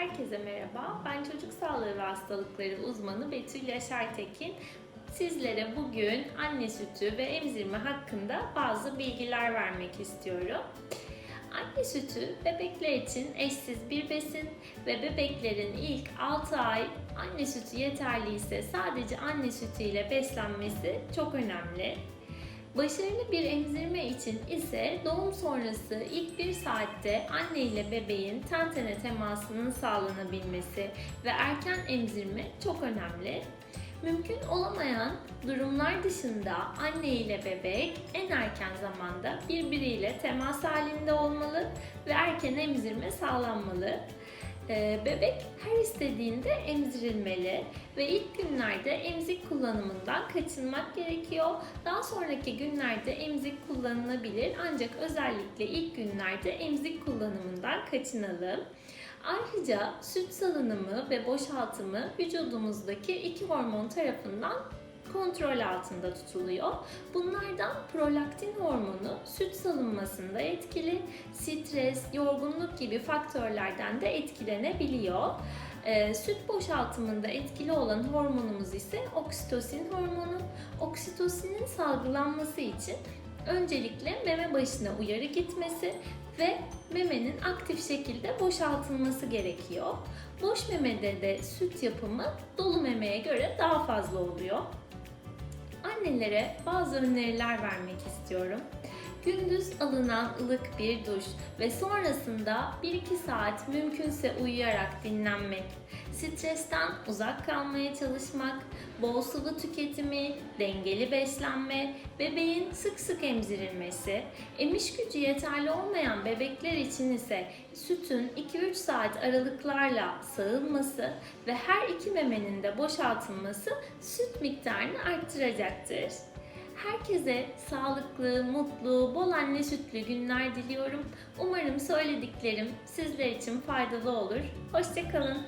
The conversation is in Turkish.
Herkese merhaba. Ben çocuk sağlığı ve hastalıkları uzmanı Betül Yaşar Tekin. Sizlere bugün anne sütü ve emzirme hakkında bazı bilgiler vermek istiyorum. Anne sütü bebekler için eşsiz bir besin ve bebeklerin ilk 6 ay anne sütü yeterli ise sadece anne sütü ile beslenmesi çok önemli. Başarılı bir emzirme için ise doğum sonrası ilk bir saatte anne ile bebeğin ten tene temasının sağlanabilmesi ve erken emzirme çok önemli. Mümkün olamayan durumlar dışında anne ile bebek en erken zamanda birbiriyle temas halinde olmalı ve erken emzirme sağlanmalı. Ee, Bebek her istediğinde emzirilmeli ve ilk günlerde emzik kullanımından kaçınmak gerekiyor. Daha sonraki günlerde emzik kullanılabilir ancak özellikle ilk günlerde emzik kullanımından kaçınalım. Ayrıca süt salınımı ve boşaltımı vücudumuzdaki iki hormon tarafından kontrol altında tutuluyor. Bunlardan prolaktin hormonu süt salınmasında etkili, stres, yorgunluk gibi faktörlerden de etkilenebiliyor. Ee, süt boşaltımında etkili olan hormonumuz ise oksitosin hormonu. Oksitosinin salgılanması için öncelikle meme başına uyarı gitmesi ve memenin aktif şekilde boşaltılması gerekiyor. Boş memede de süt yapımı dolu memeye göre daha fazla oluyor annelere bazı öneriler vermek istiyorum. Gündüz alınan ılık bir duş ve sonrasında 1-2 saat mümkünse uyuyarak dinlenmek, stresten uzak kalmaya çalışmak, bol sıvı tüketimi, dengeli beslenme, bebeğin sık sık emzirilmesi, emiş gücü yeterli olmayan bebekler için ise sütün 2-3 saat aralıklarla sağılması ve her iki memenin de boşaltılması süt miktarını arttıracaktır. Herkese sağlıklı, mutlu, bol anne sütlü günler diliyorum. Umarım söylediklerim sizler için faydalı olur. Hoşçakalın.